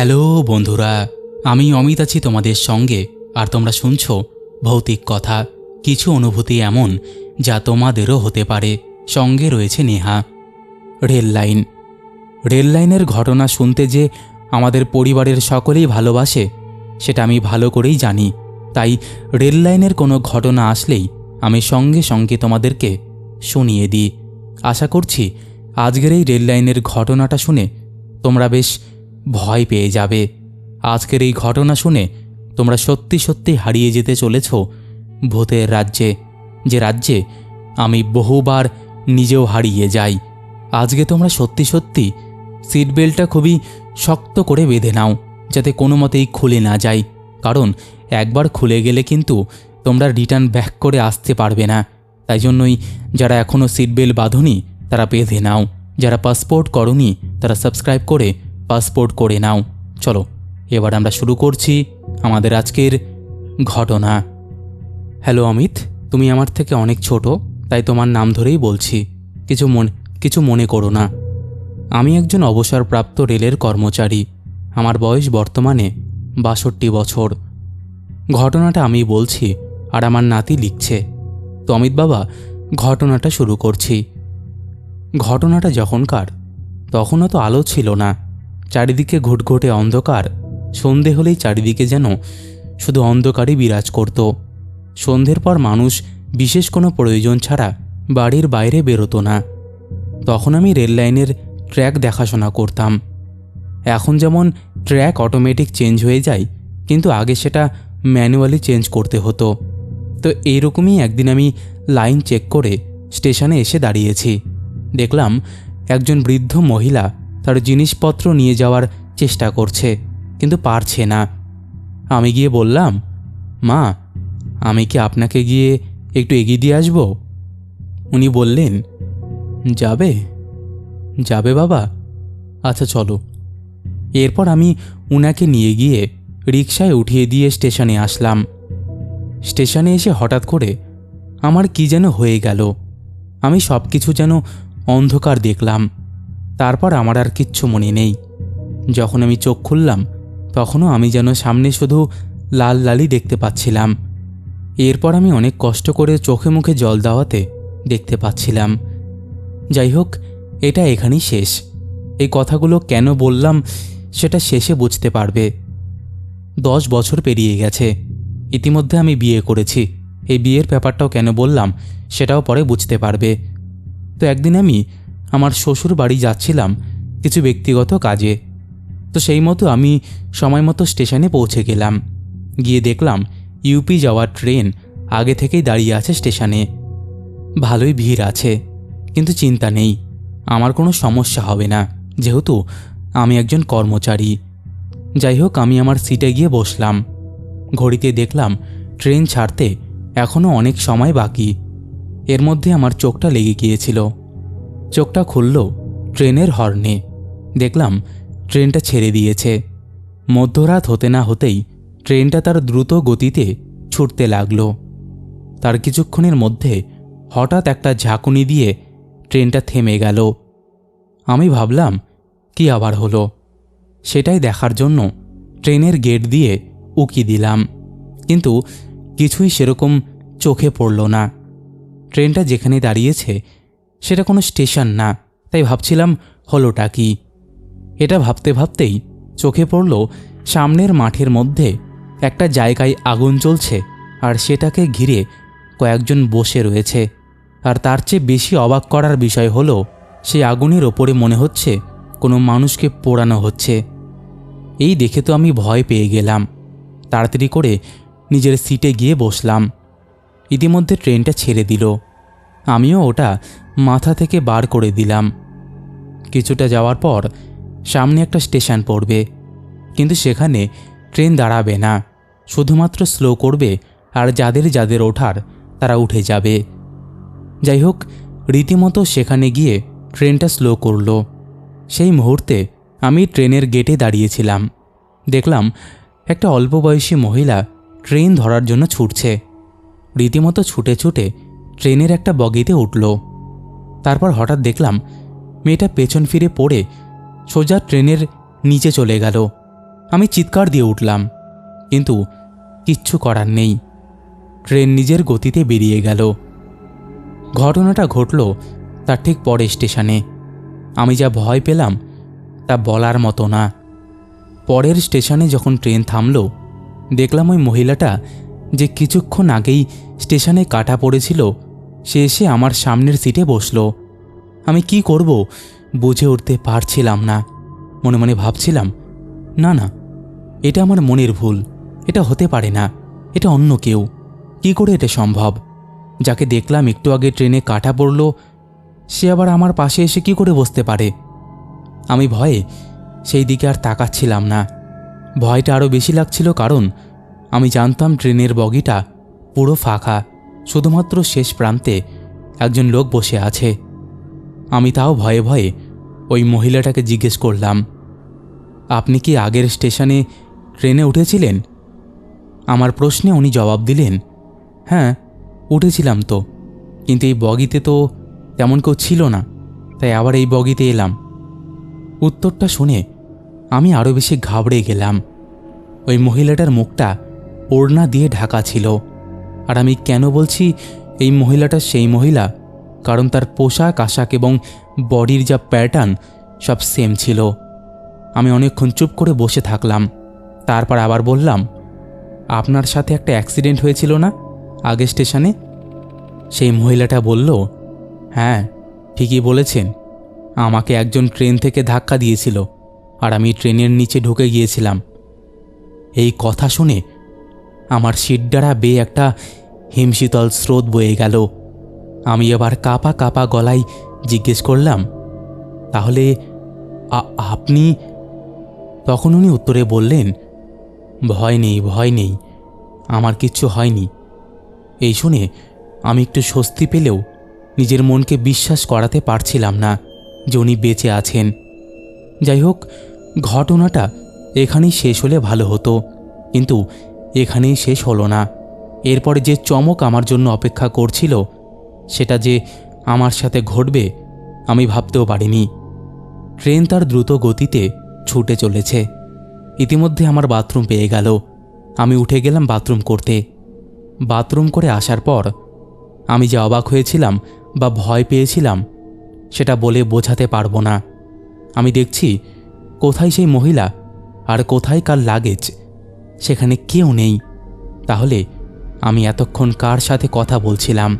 Hello বন্ধুরা, আমি অমিত আছি তোমাদের সঙ্গে, আর তোমরা শুনছো ভৌতিক কথা, কিছু অনুভূতি এমন যা তোমাদেরও হতে পারে। সঙ্গে রয়েছে নেহা। Rail line. রেল লাইনের ঘটনা শুনতে যে আমাদের পরিবারের সকলেই ভালোবাসে, সেটা আমি ভালো করেই জানি। তাই রেল লাইনের কোনো ঘটনা আসলেই আমি সঙ্গে সঙ্গে তোমাদেরকে শুনিয়ে দিই। আশা করছি আজকের এই রেল লাইনের ঘটনাটা শুনে তোমরা বেশ ভয় পেয়ে যাবে। আজকের এই ঘটনা শুনে তোমরা সত্যি সত্যি হারিয়ে যেতে চলেছ। ভূতের রাজ্যে, যে রাজ্যে আমি বহুবার নিজেও হারিয়ে যাই। আজকে তোমরা সত্যি সত্যি সিট বেল্টটা খুবই শক্ত করে বেঁধে নাও, যাতে কোনো মতেই খুলে না যায়। কারণ একবার খুলে গেলে কিন্তু তোমরা রিটার্ন ব্যাক করে আসতে পারবে না। তাই জন্যই যারা এখনও সিট বেল্ট বাঁধনি, তারা বেঁধে নাও। যারা পাসপোর্ট করনি, তারা সাবস্ক্রাইব করে পাসপোর্ট করে নাও। চলো, এবার আমরা শুরু করছি আমাদের আজকের ঘটনা। হ্যালো অমিত, তুমি আমার থেকে অনেক ছোট, তাই তোমার নাম ধরেই বলছি। কিছু মনে কিছু মনে করো না। আমি একজন অবসরপ্রাপ্ত রেলের কর্মচারী। আমার বয়স বর্তমানে বাষট্টি বছর। ঘটনাটা আমি বলছি আর আমার নাতি লিখছে। তো অমিত বাবা, ঘটনাটা শুরু করছি। ঘটনাটা যখনকার তখনও তো আলো ছিল না। চারিদিকে ঘুটঘুটে অন্ধকার। সন্ধে হলেই চারিদিকে যেন শুধু অন্ধকারই বিরাজ করত। সন্ধ্যের পর মানুষ বিশেষ কোনো প্রয়োজন ছাড়া বাড়ির বাইরে বেরোতো না। তখন আমি রেল লাইনের ট্র্যাক দেখাশোনা করতাম। এখন যেমন ট্র্যাক অটোমেটিক চেঞ্জ হয়ে যায়, কিন্তু আগে সেটা ম্যানুয়ালি চেঞ্জ করতে হতো। তো এইরকমই একদিন আমি লাইন চেক করে স্টেশনে এসে দাঁড়িয়েছি। দেখলাম একজন বৃদ্ধ মহিলা তার জিনিসপত্র নিয়ে যাওয়ার চেষ্টা করছে, কিন্তু পারছে না। আমি গিয়ে বললাম, মা, আমি কি আপনাকে গিয়ে একটু এগিয়ে দিয়ে আসব? উনি বললেন, যাবে যাবে বাবা। আচ্ছা চলো। এরপর আমি উনাকে নিয়ে গিয়ে রিকশায় উঠিয়ে দিয়ে স্টেশনে আসলাম। স্টেশনে এসে হঠাৎ করে আমার কি যেন হয়ে গেল। আমি সব কিছু যেন অন্ধকার দেখলাম। তারপর আমার আর কিচ্ছু মনে নেই। যখন আমি চোখ খুললাম, তখনও আমি যেন সামনে শুধু লাল লালই দেখতে পাচ্ছিলাম। এরপর আমি অনেক কষ্ট করে চোখে মুখে জল দেওয়াতে দেখতে পাচ্ছিলাম। যাই হোক, এটা এখানেই শেষ। এই কথাগুলো কেন বললাম, সেটা শেষে বুঝতে পারবে। দশ বছর পেরিয়ে গেছে। ইতিমধ্যে আমি বিয়ে করেছি। এই বিয়ের ব্যাপারটাও কেন বললাম, সেটাও পরে বুঝতে পারবে। তো একদিন আমি আমার শ্বশুর বাড়ি যাচ্ছিলাম কিছু ব্যক্তিগত কাজে। তো সেই মতো আমি সময় মতো স্টেশনে পৌঁছে গেলাম। গিয়ে দেখলাম ইউপি যাওয়ার ট্রেন আগে থেকেই দাঁড়িয়ে আছে স্টেশনে। ভালোই ভিড় আছে, কিন্তু চিন্তা নেই, আমার কোনো সমস্যা হবে না, যেহেতু আমি একজন কর্মচারী। যাই হোক, আমি আমার সিটে গিয়ে বসলাম। ঘড়িতে দেখলাম ট্রেন ছাড়তে এখনও অনেক সময় বাকি। এর মধ্যে আমার চোখটা লেগে গিয়েছিল। চোখটা খুলল ট্রেনের হর্নে। দেখলাম ট্রেনটা ছেড়ে দিয়েছে। মধ্যরাত হতে না হতেই ট্রেনটা তার দ্রুত গতিতে ছুটতে লাগল। তার কিছুক্ষণের মধ্যে হঠাৎ একটা ঝাঁকুনি দিয়ে ট্রেনটা থেমে গেল। আমি ভাবলাম, কি আবার হলো? সেটাই দেখার জন্য ট্রেনের গেট দিয়ে উকি দিলাম। কিন্তু কিছুই সেরকম চোখে পড়ল না। ট্রেনটা যেখানে দাঁড়িয়েছে সেটা কোনো স্টেশন না। তাই ভাবছিলাম, হলোটা কি? এটা ভাবতে ভাবতেই চোখে পড়ল, সামনের মাঠের মধ্যে একটা জায়গায় আগুন চলছে আর সেটাকে ঘিরে কয়েকজন বসে রয়েছে। আর তার চেয়ে বেশি অবাক করার বিষয় হলো সেই আগুনের ওপরে মনে হচ্ছে কোনো মানুষকে পোড়ানো হচ্ছে। এই দেখে তো আমি ভয় পেয়ে গেলাম। তাড়াতাড়ি করে নিজের সিটে গিয়ে বসলাম। ইতিমধ্যে ট্রেনটা ছেড়ে দিল। আমিও ওটা মাথা থেকে বার করে দিলাম। কিছুটা যাওয়ার পর সামনে একটা স্টেশন পড়বে, কিন্তু সেখানে ট্রেন দাঁড়াবে না। শুধুমাত্র স্লো করবে আর যাদের যাদের ওঠার তারা উঠে যাবে। যাই হোক, রীতিমতো সেখানে গিয়ে ট্রেনটা স্লো করল। সেই মুহূর্তে আমি ট্রেনের গেটে দাঁড়িয়েছিলাম। দেখলাম একটা অল্প বয়সী মহিলা ট্রেন ধরার জন্য ছুটছে। রীতিমতো ছুটে ছুটে ট্রেনের একটা বগিতে উঠল। তারপর হঠাৎ দেখলাম মেয়েটা পেছন ফিরে পড়ে সোজা ট্রেনের নিচে চলে গেল। আমি চিৎকার দিয়ে উঠলাম, কিন্তু কিচ্ছু করার নেই। ট্রেন নিজের গতিতে বেরিয়ে গেল। ঘটনাটা ঘটল তার ঠিক পরে স্টেশনে। আমি যা ভয় পেলাম তা বলার মতো না। পরের স্টেশনে যখন ট্রেন থামল, দেখলাম ওই মহিলাটা যে কিছুক্ষণ আগেই স্টেশনে কাটা পড়েছিল সে এসে আমার সামনের সিটে বসল। আমি কি করব বুঝে উঠতে পারছিলাম না। মনে মনে ভাবছিলাম, না না, এটা আমার মনের ভুল, এটা হতে পারে না, এটা অন্য কেউ। কি করে এটা সম্ভব? যাকে দেখলাম একটু আগে ট্রেনে কাটা পড়ল, সে আবার আমার পাশে এসে কি করে বসতে পারে? আমি ভয়ে সেই দিকে আর তাকাচ্ছিলাম না। ভয়টা আরও বেশি লাগছিল কারণ আমি জানতাম ট্রেনের বগিটা পুরো ফাঁকা। শুধুমাত্র শেষ প্রান্তে একজন লোক বসে আছে। আমি তাও ভয়ে ভয়ে ওই মহিলাটাকে জিজ্ঞেস করলাম, আপনি কি আগের স্টেশনে ট্রেনে উঠেছিলেন? আমার প্রশ্নে উনি জবাব দিলেন হ্যাঁ উঠেছিলাম তো, কিন্তু এই বগিতে তো তেমন কেউ ছিল না, তাই আবার এই বগিতে এলাম। উত্তরটা শুনে আমি আরও বেশি ঘাবড়ে গেলাম। ওই মহিলাটার মুখটা ওড়না দিয়ে ঢাকা ছিল। আর আমি কেন বলছি এই মহিলাটা সেই মহিলা? কারণ তার পোশাক, আশাক এবং বডির যা প্যাটার্ন সব সেম ছিল। আমি অনেকক্ষণ চুপ করে বসে থাকলাম। তারপর আবার বললাম, আপনার সাথে একটা অ্যাক্সিডেন্ট হয়েছিল না? আগে স্টেশনে? সেই মহিলাটা বলল হ্যাঁ ঠিকই বলেছেন। আমাকে একজন ট্রেন থেকে ধাক্কা দিয়েছিল আর আমি ট্রেনের নিচে ঢুকে গিয়েছিলাম। এই কথা শুনে আমার শিরডারা বেয়ে একটা হিমশীতল স্রোত বয়ে গেল। আমি এবার কাপা কাপা গলায় জিজ্ঞেস করলাম, তাহলে আপনি? তখন উনি উত্তরে বললেন, ভয় নেই ভয় নেই, আমার কিচ্ছু হয়নি। এই শুনে আমি একটু স্বস্তি পেলেও নিজের মনকে বিশ্বাস করাতে পারছিলাম না যে উনি বেঁচে আছেন। যাই হোক, ঘটনাটা এখানেই শেষ হলে ভালো হতো, কিন্তু এখানেই শেষ হলো না। এরপরে যে চমক আমার জন্য অপেক্ষা করছিল, সেটা যে আমার সাথে ঘটবে, আমি ভাবতেও পারিনি। ট্রেন তার দ্রুত গতিতে ছুটে চলেছে। ইতিমধ্যে আমার বাথরুম পেয়ে গেল। আমি উঠে গেলাম বাথরুম করতে। বাথরুম করে আসার পর আমি যে অবাক হয়েছিলাম বা ভয় পেয়েছিলাম, সেটা বলে বোঝাতে পারব না। আমি দেখছি, কোথায় সেই মহিলা আর কোথায় কার লাগেজ? সেখানে কেউ নেই। তাহলে আমি এতক্ষণ কার সাথে কথা বলছিলাম?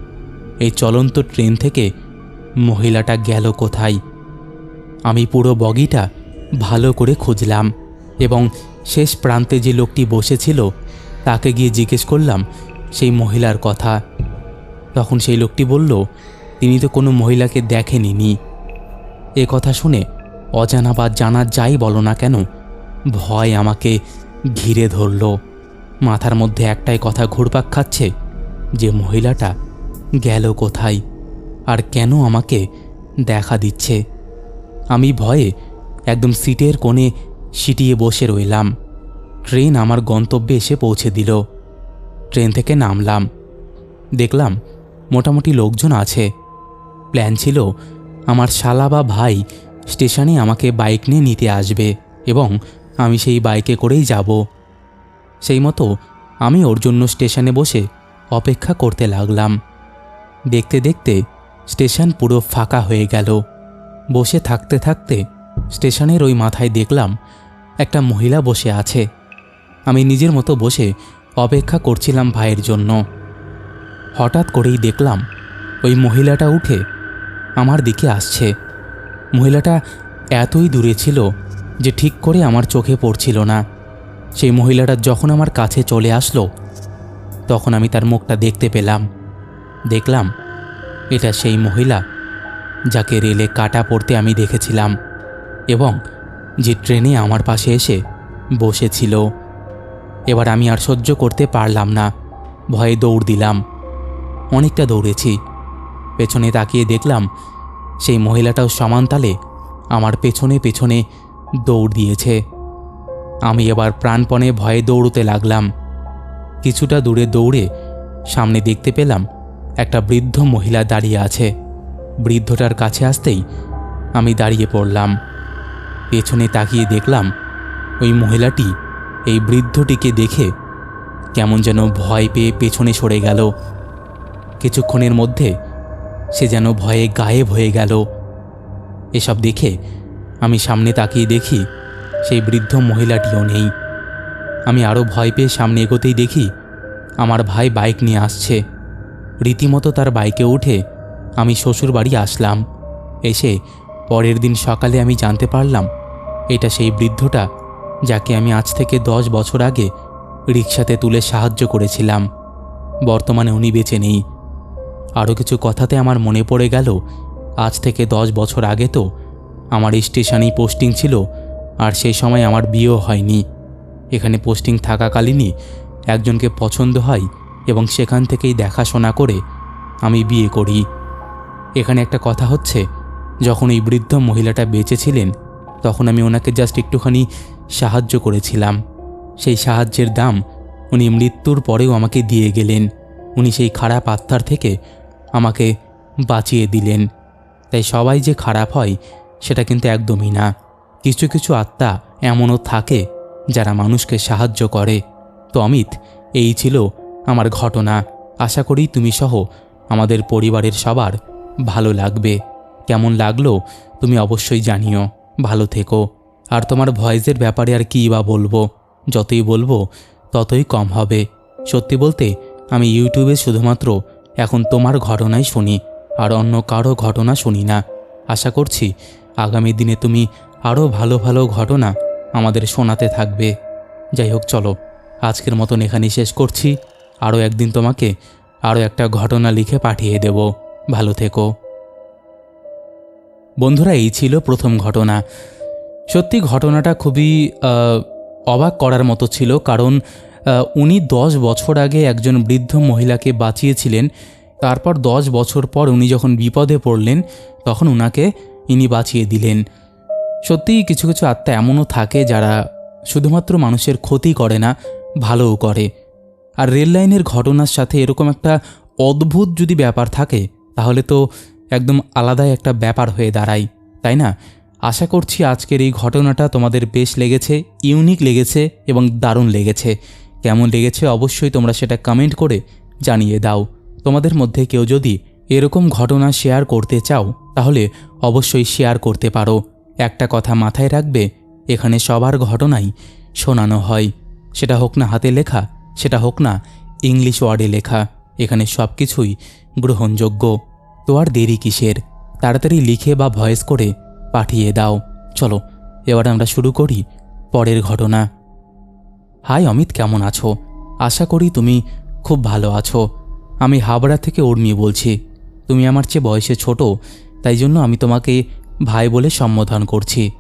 এই চলন্ত ট্রেন থেকে মহিলাটা গেল কোথায়? আমি পুরো বগিটা ভালো করে খুঁজলাম এবং শেষ প্রান্তে যে লোকটি বসেছিল, তাকে গিয়ে জিজ্ঞেস করলাম সেই মহিলার কথা। তখন সেই লোকটি বলল, তিনি তো কোনো মহিলাকে দেখেনি এ কথা শুনে অজানা বা জানা যাই বলো না কেন, ভয় আমাকে ঘিরে ধরল। মাথার মধ্যে একটাই কথা ঘুরপাক খাচ্ছে যে মহিলাটা গেল কোথায় আর কেন আমাকে দেখা দিচ্ছে। আমি ভয়ে একদম সিটের কোণে সিটিয়ে বসে রইলাম। ট্রেন আমার গন্তব্যে এসে পৌঁছে দিল। ট্রেন থেকে নামলাম। দেখলাম মোটামুটি লোকজন আছে। প্ল্যান ছিল আমার শালা বা ভাই স্টেশনে আমাকে বাইক নিয়ে নিতে আসবে এবং আমি সেই বাইকে করেই যাব। সেই মতো আমি ওর জন্য স্টেশনে বসে অপেক্ষা করতে লাগলাম। দেখতে দেখতে স্টেশন পুরো ফাঁকা হয়ে গেল। বসে থাকতে থাকতে স্টেশনের ওই মাথায় দেখলাম একটা মহিলা বসে আছে। আমি নিজের মতো বসে অপেক্ষা করছিলাম ভাইয়ের জন্য। হঠাৎ করেই দেখলাম ওই মহিলাটা উঠে আমার দিকে আসছে। মহিলাটা এতই দূরে ছিল যে ঠিক করে আমার চোখে পড়ছিল না। সেই মহিলাটা যখন আমার কাছে চলে আসলো, তখন আমি তার মুখটা দেখতে পেলাম। দেখলাম, এটা সেই মহিলা যাকে রেলে কাটা পড়তে আমি দেখেছিলাম এবং যে ট্রেনে আমার পাশে এসে বসেছিল। এবার আমি আর সহ্য করতে পারলাম না, ভয়ে দৌড় দিলাম। অনেকটা দৌড়েছি। পেছনে তাকিয়ে দেখলাম, সেই মহিলাটাও সমান তালে আমার পেছনে পেছনে দৌড় দিয়েছে। আমি এবার প্রাণপণে ভয়ে দৌড়তে লাগলাম। কিছুটা দূরে দৌড়ে সামনে দেখতে পেলাম একটা বৃদ্ধ মহিলা দাঁড়িয়ে আছে। বৃদ্ধটার কাছে আসতেই আমি দাঁড়িয়ে পড়লাম। পেছনে তাকিয়ে দেখলাম ওই মহিলাটি এই বৃদ্ধটিকে দেখে কেমন যেন ভয় পেয়ে পেছনে সরে গেল। কিছুক্ষণের মধ্যে সে যেন ভয়ে গায়েব হয়ে গেল। এসব দেখে আমি সামনে তাকিয়ে দেখি সেই বৃদ্ধ মহিলাটিও নেই। আমি আরও ভয় পেয়ে সামনে এগোতেই দেখি, আমার ভাই বাইক নিয়ে আসছে। রীতিমতো তার বাইকে উঠে আমি শ্বশুর বাড়ি আসলাম। এসে পরের দিন সকালে আমি জানতে পারলাম, এটা সেই বৃদ্ধটা যাকে আমি আজ থেকে দশ বছর আগে রিক্সাতে তুলে সাহায্য করেছিলাম। বর্তমানে উনি বেঁচে নেই। আরও কিছু কথাতে আমার মনে পড়ে গেল, আজ থেকে দশ বছর আগে তো আমার স্টেশনেই পোস্টিং ছিল আর সেই সময় আমার বিয়েও হয়নি। এখানে পোস্টিং থাকাকালীনই একজনকে পছন্দ হয় এবং সেখান থেকেই দেখাশোনা করে আমি বিয়ে করি। এখানে একটা কথা হচ্ছে, যখন এই বৃদ্ধ মহিলাটা বেঁচে ছিলেন তখন আমি ওনাকে জাস্ট একটুখানি সাহায্য করেছিলাম। সেই সাহায্যের দাম উনি মৃত্যুর পরেও আমাকে দিয়ে গেলেন। উনি সেই খারাপ আত্মার থেকে আমাকে বাঁচিয়ে দিলেন। তাই সবাই যে খারাপ হয়, সেটা কিন্তু একদমই না। কিছু কিছু আত্মা এমনও থাকে যারা মানুষকে সাহায্য করে। তো অমিত, এই ছিল আমার ঘটনা। আশা করি তুমি সহ আমাদের পরিবারের সবার ভালো লাগবে। কেমন লাগল তুমি অবশ্যই জানিও। ভালো থেকো। আর তোমার ভয়েসের ব্যাপারে আর কী বা বলব? যতই বলব, ততই কম হবে। সত্যি বলতে, আমি ইউটিউবে শুধুমাত্র এখন তোমার ঘটনাই শুনি, আর অন্য কারও ঘটনা শুনি না। আশা করছি, আগামী দিনে তুমি আরও ভালো ভালো ঘটনা আমাদের শোনাতে থাকবে। যাই হোক, চলো, আজকের মতন এখানেই শেষ করছি। আরও একদিন তোমাকে আরও একটা ঘটনা লিখে পাঠিয়ে দেব। ভালো থেকো। বন্ধুরা, এই ছিল প্রথম ঘটনা। সত্যি ঘটনাটা খুবই অবাক করার মতো ছিল কারণ উনি দশ বছর আগে একজন বৃদ্ধ মহিলাকে বাঁচিয়েছিলেন। তারপর দশ বছর পর উনি যখন বিপদে পড়লেন, তখন উনাকে ইনি বাঁচিয়ে দিলেন। সত্যিই কিছু কিছু আত্মা এমনও থাকে যারা শুধুমাত্র মানুষের ক্ষতি করে না, ভালোও করে। আর রেল লাইনের ঘটনার সাথে এরকম একটা অদ্ভুত যদি ব্যাপার থাকে, তাহলে তো একদম আলাদাই একটা ব্যাপার হয়ে দাঁড়ায়, তাই না? আশা করছি আজকের এই ঘটনাটা তোমাদের বেশ লেগেছে, ইউনিক লেগেছে এবং দারুণ লেগেছে। কেমন লেগেছে অবশ্যই তোমরা সেটা কমেন্ট করে জানিয়ে দাও। তোমাদের মধ্যে কেউ যদি এরকম ঘটনা শেয়ার করতে চাও, তাহলে অবশ্যই শেয়ার করতে পারো। একটা কথা মাথায় রাখবে, এখানে সবার ঘটনাই শোনানো হয়। সেটা হোক না হাতে লেখা, সেটা হোক না ইংলিশ ওয়ার্ডে লেখা, এখানে সব কিছুই গ্রহণযোগ্য। তো আর দেরি কিসের? তাড়াতাড়ি লিখে বা ভয়েস করে পাঠিয়ে দাও। চলো, এবার আমরা শুরু করি পরের ঘটনা। হাই অমিত, কেমন আছো? আশা করি তুমি খুব ভালো আছো। আমি হাবড়া থেকে উর্মি বলছি। তুমি আমার চেয়ে বয়সে ছোট, তাই জন্য আমি তোমাকে ভাই বলে সম্বোধন করছি।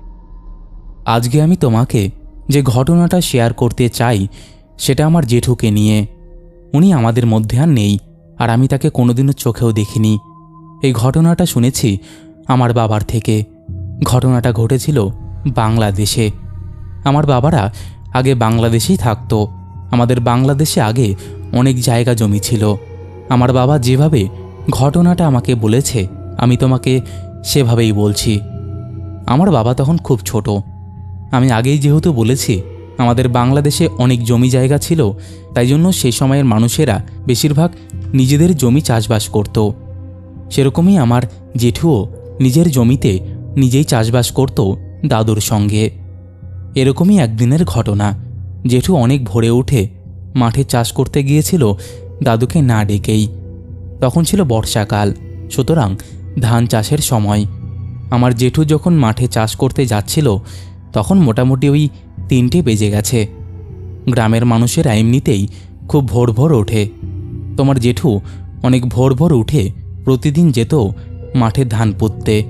আজকে আমি তোমাকে যে ঘটনাটা শেয়ার করতে চাই, সেটা আমার জেঠুকে নিয়ে। উনি আমাদের মধ্যে আর নেই, আর আমি তাকে কোনোদিনও চোখেও দেখিনি। এই ঘটনাটা শুনেছি আমার বাবার থেকে। ঘটনাটা ঘটেছিল বাংলাদেশে। আমার বাবারা আগে বাংলাদেশেই থাকতো। আমাদের বাংলাদেশে আগে অনেক জায়গা জমি ছিল। আমার বাবা যেভাবে ঘটনাটা আমাকে বলেছে, আমি তোমাকে সেভাবেই বলছি, আমার বাবা তখন খুব ছোট। আমি আগেই যেহেতু বলেছি, আমাদের বাংলাদেশে অনেক জমি জায়গা ছিল, তাই জন্য সেই সময়ের মানুষেরা বেশিরভাগ নিজেদের জমি চাষবাস করত। সেরকমই আমার জেঠুও নিজের জমিতে নিজেই চাষবাস করত দাদুর সঙ্গে। এরকমই একদিনের ঘটনা। জেঠু অনেক ভোরে উঠে মাঠে চাষ করতে গিয়েছিল দাদুকে না ডেকেই। তখন ছিল বর্ষাকাল, সুতরাং ধান চাষের সময়। আমার জেঠু যখন মাঠে চাষ করতে যাচ্ছিল, তখন মোটামুটি ওই তিনটে বেজে গেছে। গ্রামের মানুষেরা এমনিতেই খুব ভোর ভোর ওঠে। তোমার জেঠু অনেক ভোর ভোর উঠে প্রতিদিন যেত মাঠে ধান পুঁততে।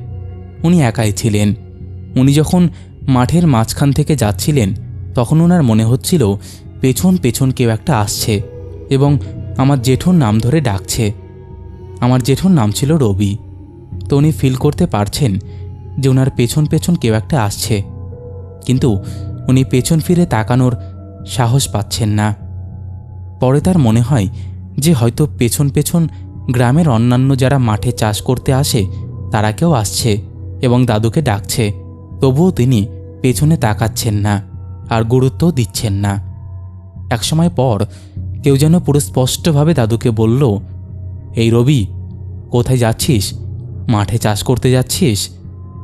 উনি একাই ছিলেন। উনি যখন মাঠের মাঝখান থেকে যাচ্ছিলেন, তখন ওনার মনে হচ্ছিল পেছন পেছন কেউ একটা আসছে এবং আমার জেঠুর নাম ধরে ডাকছে। আমার জেঠুর নাম ছিল রবি। তো উনি ফিল করতে পারছেন যে ওনার পেছন পেছন কেউ একটা আসছে। কিন্তু উনি পেছন ফিরে তাকানোর সাহস পাচ্ছেন না। পরে তার মনে হয় যে হয়তো পেছন পেছন গ্রামের অন্যান্য যারা মাঠে চাষ করতে আসে, তারা কেউ আসছে এবং দাদুকে ডাকছে। তবুও তিনি পেছনে তাকাচ্ছেন না আর গুরুত্ব দিচ্ছেন না। একসময় পর কেউ যেন পুরো স্পষ্টভাবে দাদুকে বলল, এই রবি, কোথায় যাচ্ছিস? মাঠে চাষ করতে যাচ্ছিস?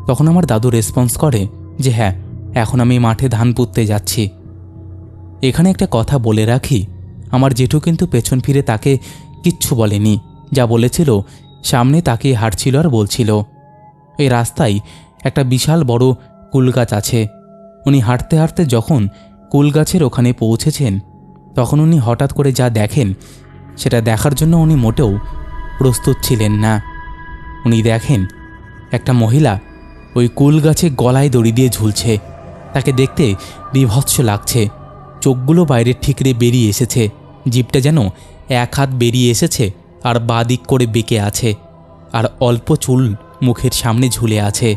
তখন আমার দাদু রেসপন্স করে যে হ্যাঁ এখন আমি মাঠে ধান পুঁততে যাচ্ছি। এখানে একটা কথা বলে রাখি, আমার জেঠু কিন্তু পেছন ফিরে তাকে কিচ্ছু বলেনি, যা বলেছিল, সামনে তাকিয়ে হাঁটছিল আর বলছিল, এই রাস্তায় একটা বিশাল বড় কুল গাছ আছে। উনি হাঁটতে হাঁটতে যখন কুল গাছের ওখানে পৌঁছেছেন, তখন উনি হঠাৎ করে যা দেখেন, সেটা দেখার জন্য উনি মোটেও প্রস্তুত ছিলেন না। উনি দেখেন, একটা মহিলা ওই কুল গাছে গলায় দড়ি দিয়ে ঝুলছে। তাকে দেখতে বিভৎস লাগছে। চোখগুলো বাইরের ঠিকরে বেরিয়ে এসেছে। জিপটা যেন এক হাত বেরিয়ে এসেছে আর বাঁ দিক করে বেঁকে আছে আর অল্প চুল মুখের সামনে ঝুলে আছে।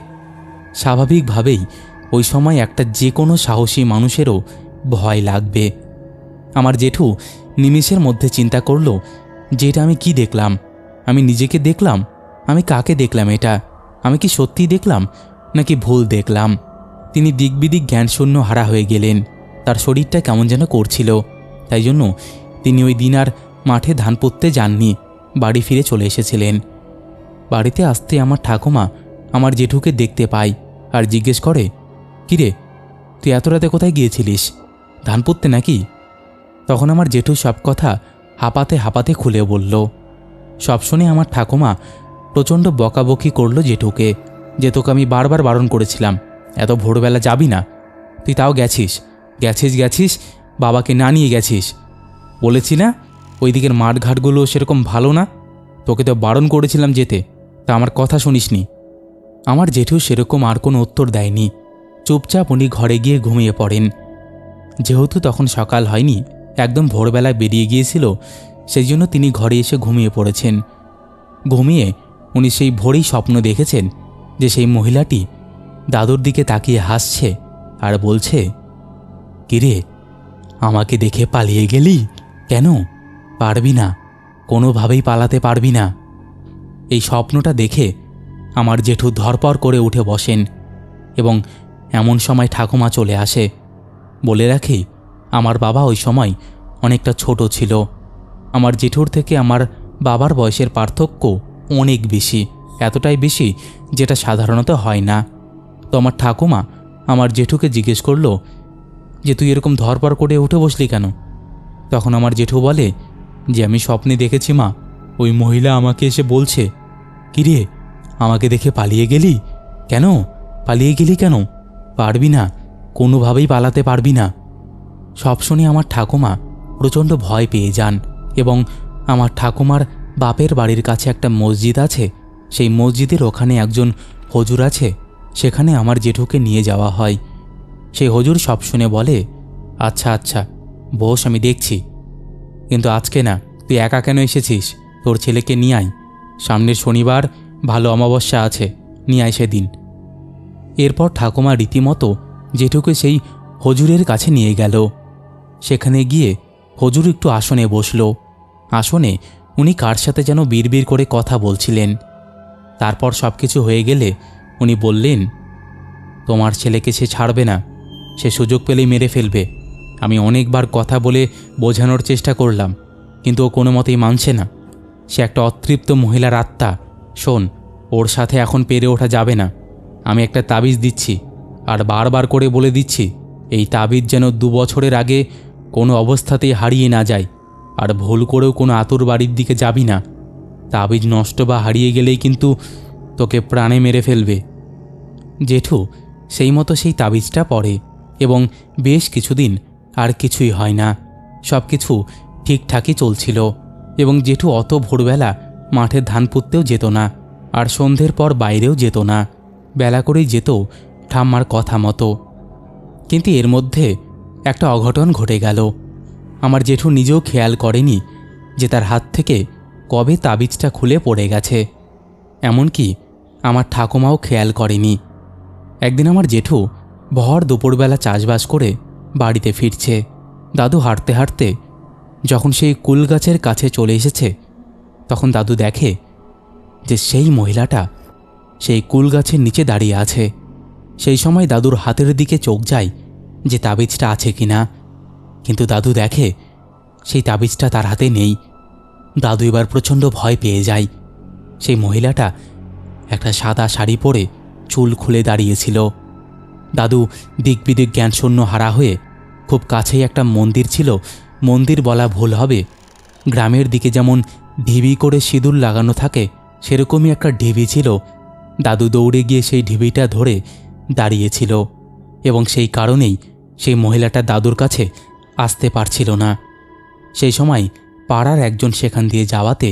স্বাভাবিকভাবেই ওই সময় একটা যে কোনো সাহসী মানুষেরও ভয় লাগবে। আমার জেঠু নিমিষের মধ্যে চিন্তা করল যে এটা আমি কি দেখলাম? আমি নিজেকে দেখলাম? আমি কাকে দেখলাম এটা? আমি কি সত্যি দেখলাম? নাকি ভুল দেখলাম? তিনি দিকবিদিক জ্ঞানশূন্য হারা হয়ে গেলেন। তার শরীরটা কেমন যেন করছিল। তাই জন্য তিনি ওই দিন আর মাঠে ধান পুঁততে যাননি। বাড়ি ফিরে চলে এসেছিলেন। বাড়িতে আসতে আমার ঠাকুমা আমার জেঠুকে দেখতে পাই আর জিজ্ঞেস করে, কিরে, তুই এত রাতে কোথায় গিয়েছিলিস? ধান পুঁততে নাকি? তখন আমার জেঠু সব কথা হাঁপাতে হাঁপাতে খুলে বলল। সব শুনে আমার ঠাকুমা প্রচণ্ড বকাবকি করল জেঠুকে, যে তোকে আমি বারবার বারণ করেছিলাম। এত ভোরবেলা যাবি না। তুই তাও গেছিস। গেছিস গেছিস, বাবাকে না নিয়ে গেছিস। বলেছি না, ওই দিকের মাঠঘাটগুলো সেরকম ভালো না? তোকে তো বারণ করেছিলাম যেতে, তা আমার কথা শুনিসনি। আমার জেঠু সেরকম আর কোনো উত্তর দেয়নি। চুপচাপ উনি ঘরে গিয়ে ঘুমিয়ে পড়েন। যেহেতু তখন সকাল হয়নি, একদম ভোরবেলায় বেরিয়ে গিয়েছিল, সেই জন্য তিনি ঘরে এসে ঘুমিয়ে পড়েছেন। ঘুমিয়ে উনি সেই ভোরেই স্বপ্ন দেখেছেন যে সেই মহিলাটি দাদুর দিকে তাকিয়ে হাসছে আর বলছে, কিরে, আমাকে দেখে পালিয়ে গেলি? কেন? পারবি না। কোনোভাবেই পালাতে পারবি না। এই স্বপ্নটা দেখে আমার জেঠু ধরপর করে উঠে বসেন এবং এমন সময় ঠাকুমা চলে আসে। বলে রাখি, আমার বাবা ওই সময় অনেকটা ছোট ছিল। আমার জেঠুর থেকে আমার বাবার বয়সের পার্থক্য অনেক বেশি, এতটাই বেশি যেটা সাধারণত হয় না। তো আমার ঠাকুমা আমার জেঠুকে জিজ্ঞেস করল, যে তুই এরকম ধরপর করে উঠে বসলি কেন? তখন আমার জেঠু বলে, যে আমি স্বপ্নে দেখেছি মা, ওই মহিলা আমাকে এসে বলছে, কিরে, আমাকে দেখে পালিয়ে গেলি? কেন? পালিয়ে গেলি কেন? পারবি না, কোনোভাবেই পালাতে পারবি না। সব শুনে আমার ঠাকুমা প্রচণ্ড ভয় পেয়ে যান এবং আমার ঠাকুমার বাপের বাড়ির কাছে একটা মসজিদ আছে। সেই মসজিদের ওখানে একজন হজুর আছে। সেখানে আমার জেঠুকে নিয়ে যাওয়া হয়। সেই হজুর সব শুনে বলে আচ্ছা আচ্ছা বস, আমি দেখছি। কিন্তু আজকে না, তুই একা কেন এসেছিস? তোর ছেলেকে নিয়ে আয়। সামনের শনিবার ভালো অমাবস্যা আছে, নিয়ে আয় সেদিন। এরপর ঠাকুমা রীতিমতো জেঠুকে সেই হজুরের কাছে নিয়ে গেল। সেখানে গিয়ে হজুর একটু আসনে বসল। আসনে উনি কার সাথে যেন বিড়বিড় করে কথা বলছিলেন। তারপর সব কিছু হয়ে গেলে উনি বললেন, তোমার ছেলেকে সে ছাড়বে না। সে সুযোগ পেলেই মেরে ফেলবে। আমি অনেকবার কথা বলে বোঝানোর চেষ্টা করলাম, কিন্তু ও কোনো মতেই মানছে না। সে একটা অতৃপ্ত মহিলার আত্মা। শোন, ওর সাথে এখন পেরে ওঠা যাবে না। আমি একটা তাবিজ দিচ্ছি, আর বারবার করে বলে দিচ্ছি, এই তাবিজ যেন দু বছরের আগে কোনো অবস্থাতেই হারিয়ে না যায়। আর ভুল করেও কোনো আতুর বাড়ির দিকে যাবি না। তাবিজ নষ্ট বা হারিয়ে গেলেই কিন্তু তোকে প্রাণে মেরে ফেলবে। জেঠু, সেই মতো সেই তাবিজটা পড়ে এবং বেশ কিছুদিন আর কিছুই হয় না। সব কিছু ঠিকঠাকই চলছিল এবং জেঠু অত ভোরবেলা মাঠে ধান পুঁততেও যেত না আর সন্ধ্যের পর বাইরেও যেত না। বেলা করেই যেত ঠাম্মার কথা মতো। কিন্তু এর মধ্যে একটা অঘটন ঘটে গেল। আমার জেঠু নিজেও খেয়াল করেনি যে তার হাত থেকে কবে তাবিজটা খুলে পড়ে গেছে। এমনকি আমার ঠাকুমাও খেয়াল করেনি। একদিন আমার জেঠু ভর দুপুরবেলা চাষবাস করে বাড়িতে ফিরছে। দাদু হাঁটতে হাঁটতে যখন সেই কুল গাছের কাছে চলে এসেছে, তখন দাদু দেখে যে সেই মহিলাটা সেই কুল গাছের নিচে দাঁড়িয়ে আছে। সেই সময় দাদুর হাতের দিকে চোখ যায় যে তাবিজটা আছে কিনা। না কিন্তু দাদু দেখে, সেই তাবিজটা তার হাতে নেই। দাদু এবার প্রচণ্ড ভয় পেয়ে যায়। সেই মহিলাটা একটা সাদা শাড়ি পরে চুল খুলে দাঁড়িয়েছিল। দাদু দিক বিদিক জ্ঞান শূন্য হারা হয়ে খুব কাছেই একটা মন্দির ছিল। মন্দির বলা ভুল হবে। গ্রামের দিকে যেমন ঢিবি করে সিঁদুর লাগানো থাকে, সেরকমই একটা ঢিবি ছিল। দাদু দৌড়ে গিয়ে সেই ঢিবিটা ধরে দাঁড়িয়েছিল। এবং সেই কারণেই সেই মহিলাটা দাদুর কাছে আসতে পারছিল না। সেই সময় পাড়ার একজন সেখান দিয়ে যাওয়াতে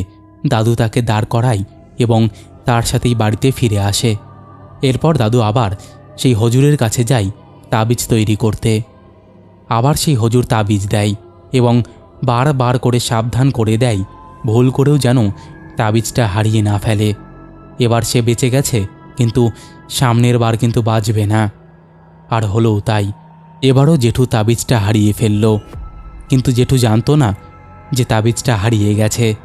দাদু তাকে দাঁড় করায় এবং তার সাথেই বাড়িতে ফিরে আসে। এরপর দাদু আবার সেই হজুরের কাছে যায় তাবিজ তৈরি করতে। আবার সেই হজুর তাবিজ দেয় এবং বারবার করে সাবধান করে দেয়, ভুল করেও যেন তাবিজটা হারিয়ে না ফেলে। এবার সে বেঁচে গেছে, কিন্তু সামনের বার কিন্তু বাঁচবে না। আর হলো তাই। এবারও জেঠু তাবিজটা হারিয়ে ফেলল। কিন্তু জেঠু জানতো না যে তাবিজটা হারিয়ে গেছে।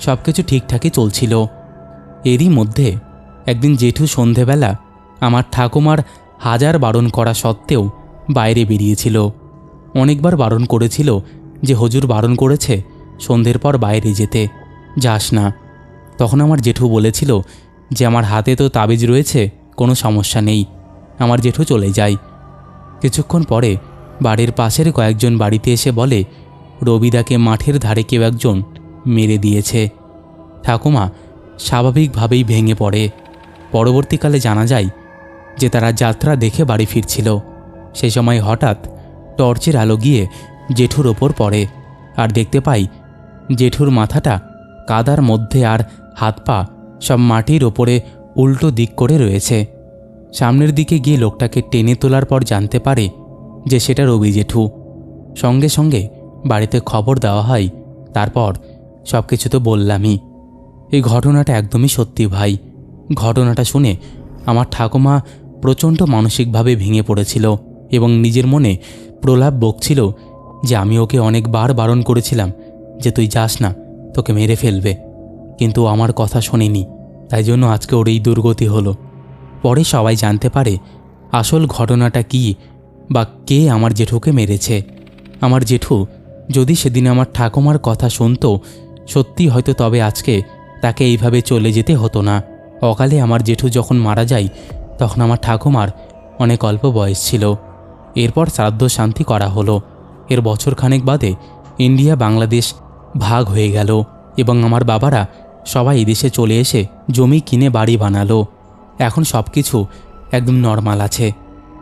সব কিছু ঠিকঠাকই চলছিল। এরই মধ্যে একদিন জেঠু সন্ধেবেলা আমার ঠাকুমার হাজার বারণ করা সত্ত্বেও বাইরে বেরিয়েছিল। অনেকবার বারণ করেছিল যে হজুর বারণ করেছে সন্ধ্যের পর বাইরে যেতে, যাস না। তখন আমার জেঠু বলেছিল যে আমার হাতে তো তাবিজ রয়েছে, কোনো সমস্যা নেই। আমার জেঠু চলে যায়। কিছুক্ষণ পরে বাড়ির পাশের কয়েকজন বাড়িতে এসে বলে, রবিদাকে মাঠের ধারে কেউ একজন মেরে দিয়েছে। ঠাকুমা স্বাভাবিকভাবেই ভেঙে পড়ে। পরবর্তীকালে জানা যায় যে তারা যাত্রা দেখে বাড়ি ফিরছিল। সে সময় হঠাৎ টর্চের আলো গিয়ে জেঠুর ওপর পড়ে আর দেখতে পাই জেঠুর মাথাটা কাদার মধ্যে আর হাত পা সব মাটির ওপরে উল্টো দিক করে রয়েছে। সামনের দিকে গিয়ে লোকটাকে টেনে তোলার পর জানতে পারে যে সেটা রবি জেঠু। সঙ্গে সঙ্গে বাড়িতে খবর দেওয়া হয়, তারপর সব কিছু তো বললামই। এই ঘটনাটা একদমই সত্যি ভাই। ঘটনাটা শুনে আমার ঠাকুমা প্রচণ্ড মানসিকভাবে ভেঙে পড়েছিল এবং নিজের মনে প্রলাপ বকছিল যে আমি ওকে অনেকবার বারণ করেছিলাম যে তুই যাস না, তোকে মেরে ফেলবে। কিন্তু আমার কথা শোনেনি, তাই জন্য আজকে ওর এই দুর্গতি হলো। পরে সবাই জানতে পারে আসল ঘটনাটা কি বা কে আমার জেঠুকে মেরেছে। আমার জেঠু যদি সেদিন আমার ঠাকুমার কথা শুনতো, সত্যি হয়তো তবে আজকে তাকে এইভাবে চলে যেতে হতো না। অকালে আমার জেঠু যখন মারা যায়, তখন আমার ঠাকুমার অনেক অল্প বয়স ছিল। এরপর শ্রাদ্ধ শান্তি করা হলো। এর বছর খানেক বাদে ইন্ডিয়া, বাংলাদেশ ভাগ হয়ে গেল এবং আমার বাবারা সবাই এদেশে চলে এসে জমি কিনে বাড়ি বানালো। এখন সব কিছু একদম নর্মাল আছে।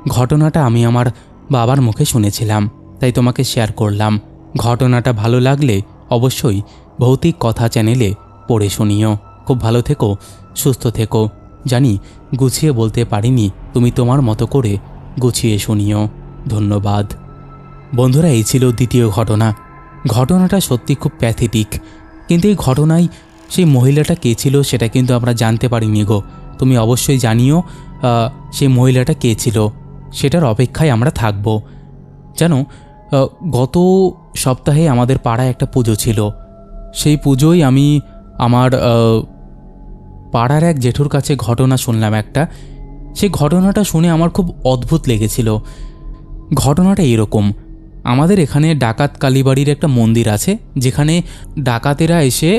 ঘটনাটা আমি আমার বাবার মুখে শুনেছিলাম, তাই তোমাকে শেয়ার করলাম। ঘটনাটা ভালো লাগলে অবশ্যই ভৌতিক কথা চ্যানেলে পড়ে শুনিও। খুব ভালো থেকো, সুস্থ থেকো। জানি গুছিয়ে বলতে পারিনি, তুমি তোমার মতো করে গুছিয়ে শুনিও। ধন্যবাদ। বন্ধুরা, এই ছিল দ্বিতীয় ঘটনা। ঘটনাটা সত্যি খুব প্যাথেটিক কিন্তু এই ঘটনায় সেই মহিলাটা কে ছিল সেটা কিন্তু আমরা জানতে পারিনি গো। তুমি অবশ্যই জানিও সেই মহিলাটা কে ছিল। সেটার অপেক্ষায় আমরা থাকব। জানো গত সপ্তাহে আমাদের পাড়ায় একটা পুজো ছিল। সেই পুজোয় আমি আমার পাড়ার এক জেঠুর কাছে ঘটনা শুনলাম একটা। সেই ঘটনাটা শুনে আমার খুব অদ্ভুত লেগেছিল। ঘটনাটা এরকম, আমাদের এখানে ডাকাত কালীবাড়ির একটা মন্দির আছে, যেখানে ডাকাতেরা এসে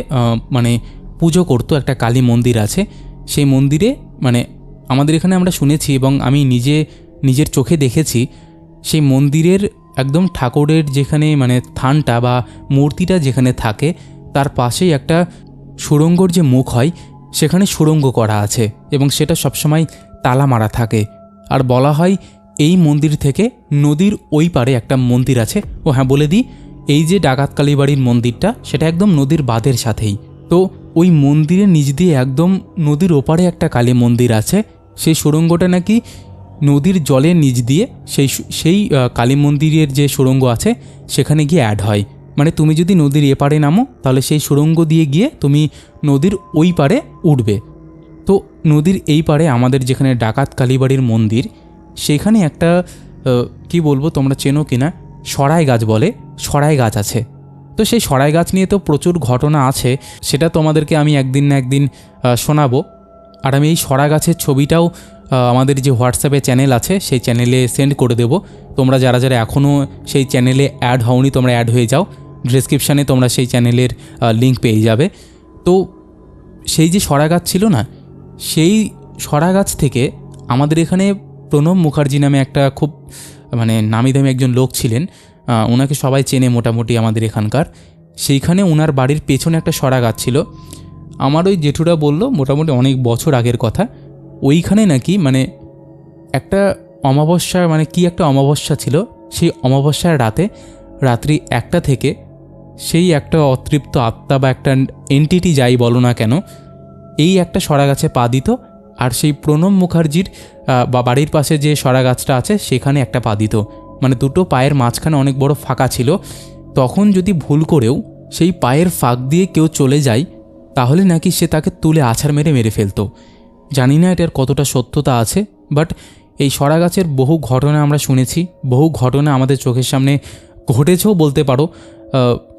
মানে পুজো করতো, একটা কালী মন্দির আছে। সেই মন্দিরে মানে আমাদের এখানে আমরা শুনেছি এবং আমি নিজে, নিজের চোখে দেখেছি, সেই মন্দিরের একদম ঠাকুরের যেখানে মানে থানটা বা মূর্তিটা যেখানে থাকে, তার পাশেই একটা সুড়ঙ্গর যে মুখ হয়, সেখানে সুড়ঙ্গ করা আছে এবং সেটা সবসময় তালা মারা থাকে। আর বলা হয় এই মন্দির থেকে নদীর ওই পারে একটা মন্দির আছে। ও হ্যাঁ বলে দিই, এই যে ডাকাত কালীবাড়ির মন্দিরটা, সেটা একদম নদীর বাঁধের সাথেই। তো ওই মন্দিরের নিচ দিয়ে একদম নদীর ওপারে একটা কালী মন্দির আছে। সেই সুড়ঙ্গটা নাকি নদীর জলের নিচ দিয়ে সেই সেই কালী মন্দিরের যে সুড়ঙ্গ আছে, সেখানে গিয়ে অ্যাড হয়। মানে তুমি যদি নদীর এপারে নামো, তাহলে সেই সুড়ঙ্গ দিয়ে গিয়ে তুমি নদীর ওই পারে উঠবে। তো নদীর এই পারে আমাদের যেখানে ডাকাত কালীবাড়ির মন্দির, সেখানে একটা কি বলব তোমরা চেনো কিনা? সরাই গাছ বলে, সরাই গাছ আছে। তো সেই সরাই গাছ নিয়ে তো প্রচুর ঘটনা আছে, সেটা তোমাদেরকে আমি একদিন না একদিন শোনাবো। আর আমি এই সরা গাছের ছবিটাও আমাদের যে হোয়াটসঅ্যাপে চ্যানেল আছে, সেই চ্যানেলে সেন্ড করে দেবো। তোমরা যারা যারা এখনও সেই চ্যানেলে অ্যাড হওনি, তোমরা অ্যাড হয়ে যাও। ডিসক্রিপশানে তোমরা সেই চ্যানেলের লিঙ্ক পেয়ে যাবে। তো সেই যে সরা গাছ ছিল না, সেই সরা গাছ থেকে আমাদের এখানে প্রণব মুখার্জি নামে একটা খুব মানে নামি দামি একজন লোক ছিলেন। ওনাকে সবাই চেনে মোটামুটি আমাদের এখানকার। সেইখানে ওনার বাড়ির পেছনে একটা সরা গাছ ছিল। আমার ওই জেঠুরা বলল, মোটামুটি অনেক বছর আগের কথা। ওইখানে নাকি মানে একটা অমাবস্যা মানে কি একটা অমাবস্যা ছিল? সেই অমাবস্যার রাতে, রাত্রি একটা থেকে সেই একটা অতৃপ্ত আত্মা বা একটা এন্টিটি যাই বলো না কেন, এই একটা সরা গাছে পা দিত। আর সেই প্রণব মুখার্জির বা বাড়ির পাশে যে সরা গাছটা আছে, সেখানে একটা পা দিত। মানে দুটো পায়ের মাঝখানে অনেক বড় ফাঁকা ছিল, তখন যদি ভুল করেও সেই পায়ের ফাঁক দিয়ে কেউ চলে যায়, তাহলে নাকি সে তাকে তুলে আছাড় মেরে মেরে ফেলতো। জানি না এটার কতটা সত্যতা আছে বাট এই সরা গাছের বহু ঘটনা আমরা শুনেছি, বহু ঘটনা আমাদের চোখের সামনে ঘটেছেও বলতে পারো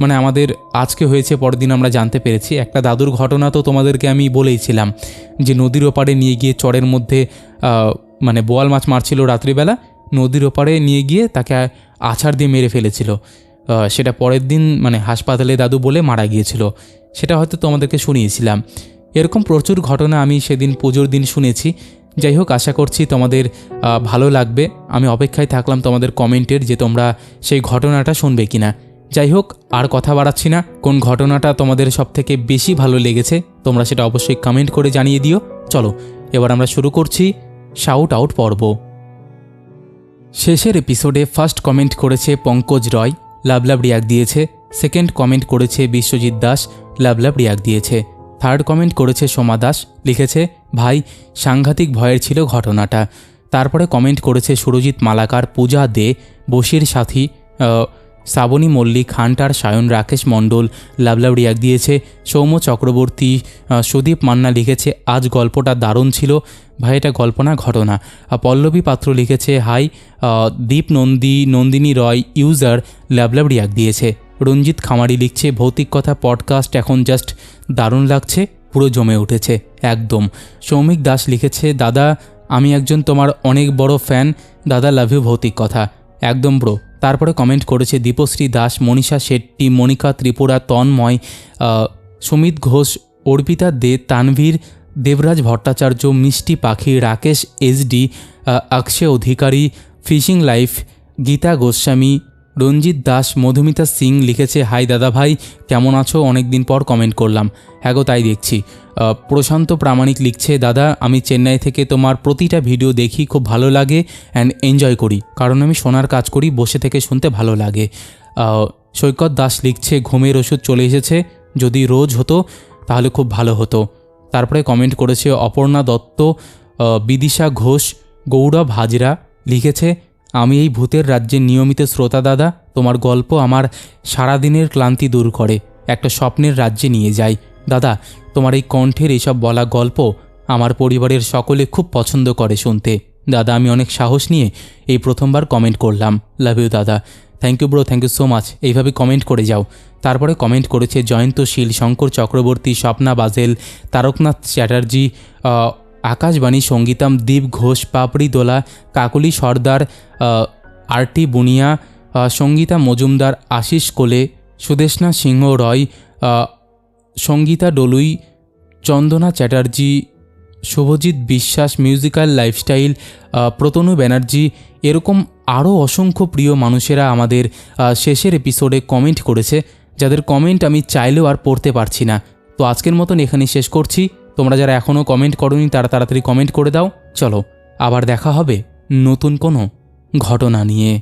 মানে আমাদের আজকে হয়েছে, পরের দিন আমরা জানতে পেরেছি। একটা দাদুর ঘটনা তো তোমাদেরকে আমি বলেইছিলাম, যে নদীর ওপারে নিয়ে গিয়ে চরের মধ্যে মানে বোয়াল মাছ মারছিল রাত্রিবেলা নদীর ওপারে নিয়ে গিয়ে তাকে আছাড় দিয়ে মেরে ফেলেছিল। সেটা পরের দিন মানে হাসপাতালে দাদু বলে মারা গিয়েছিল। সেটা হয়তো তোমাদেরকে শুনিয়েছিলাম। এরকম প্রচুর ঘটনা আমি সেদিন পুজোর দিন শুনেছি। যাই হোক, আশা করছি তোমাদের ভালো লাগবে। আমি অপেক্ষায় থাকলাম তোমাদের কমেন্টের যে তোমরা সেই ঘটনাটা শুনবে কিনা। যাই হোক, আর কথা বাড়াচ্ছি না। কোন ঘটনাটা তোমাদের সব থেকে বেশি ভালো লেগেছে, তোমরা সেটা অবশ্যই কমেন্ট করে জানিয়ে দিও। চলো, এবার আমরা শুরু করছি শাউট আউট পর্ব। শেষের এপিসোডে ফার্স্ট কমেন্ট করেছে পঙ্কজ রয়, লাভ লাভ রিয়াক দিয়েছে। সেকেন্ড কমেন্ট করেছে বিশ্বজিৎ দাস, লাভ লাভ রিয়াক দিয়েছে। থার্ড কমেন্ট করেছে সোমা দাস, লিখেছে, ভাই, সাংঘাতিক ভয়ের ছিল ঘটনাটা। তারপরে কমেন্ট করেছে Surajit Malakar, Puja Dey, Basir Sathi Srabani Mallick, Hunter Sayan Rakesh Mondal love love react দিয়েছে, সৌম্য চক্রবর্তী সুদীপ মান্না লিখেছে, আজ গল্পটা দারুণ ছিল। ভাই, এটা গল্প না ঘটনা পল্লবী পাত্র লিখেছে, hi Dip Nandi, Nandini Roy, user love love react দিয়েছে। রঞ্জিত খামারি লিখছে, ভৌতিক কথা পডকাস্ট এখন জাস্ট দারুণ লাগছে, পুরো জমে উঠেছে, একদম। সৌমিক দাস লিখেছে, দাদা, আমি একজন তোমার অনেক বড় ফ্যান দাদা লাভ ইউ ভৌতিক কথা। একদম ব্রো তারপরে কমেন্ট করেছে দীপশ্রী দাস, মনীষা শেট্টি, মনিকা ত্রিপুরা, তন্ময় সুমিত ঘোষ, অর্পিতা দে, Tanvir, Debraj Bhattacharya, Mishti Pakhi, Rakesh SD Akshay Adhikari, fishing life, Gita Goswami Ranjit Das, Madhumita Singh লিখেছে, হাই দাদা ভাই, কেমন আছো? অনেক দিন পর কমেন্ট করলাম। হ্যাঁ গো, তাই দেখছি। প্রশান্ত প্রামাণিক লিখছে, দাদা, আমি চেন্নাই থেকে তোমার প্রতিটা ভিডিও দেখি, খুব ভালো লাগে অ্যান্ড এনজয় করি। কারণ আমি শোনার কাজ করি, বসে থেকে শুনতে ভালো লাগে। সৈকত দাস লিখছে, ঘুমের ওষুধ চলে এসেছে। যদি রোজ হতো, তাহলে খুব ভালো হতো। তারপরে কমেন্ট করেছে, অপর্ণা দত্ত বিদিশা ঘোষ, গৌরব হাজরা লিখেছে আমি এই ভূতের রাজ্যের নিয়মিত শ্রোতা দাদা, তোমার গল্প আমার সারাদিনের ক্লান্তি দূর করে। একটা স্বপ্নের রাজ্যে নিয়ে যায় দাদা, তোমার এই কণ্ঠের এইসব বলা গল্প আমার পরিবারের সকলে খুব পছন্দ করে শুনতে। দাদা, আমি অনেক সাহস নিয়ে এই প্রথমবার কমেন্ট করলাম। লাভ ইউ দাদা। Thank you bro thank you so much এইভাবে কমেন্ট করে যাও। তারপরে কমেন্ট করেছে জয়ন্তশীল, শঙ্কর চক্রবর্তী, স্বপ্না বাজেল, তারকনাথ চ্যাটার্জি আকাশবাণী সঙ্গীতাম দীপ ঘোষ, পাপড়ি দোলা, কাকলি সর্দার আরটি বুনিয়া সঙ্গীতা মজুমদার, আশিস কোলে সুদেষ্ণা সিংহ রয় সঙ্গীতা ডলুই, চন্দনা চ্যাটার্জি, শুভজিৎ বিশ্বাস, মিউজিক্যাল লাইফস্টাইল প্রতনু ব্যানার্জি, এরকম আরও অসংখ্য প্রিয় মানুষেরা আমাদের শেষের এপিসোডে কমেন্ট করেছে, যাদের কমেন্ট আমি চাইলেও আর পড়তে পারছি না। তো আজকের মতন এখানে শেষ করছি। তোমরা যারা এখনও কমেন্ট করনি, তারা তাড়াতাড়ি কমেন্ট করে দাও। চলো, আবার দেখা হবে নতুন কোনো ঘটনা নিয়ে।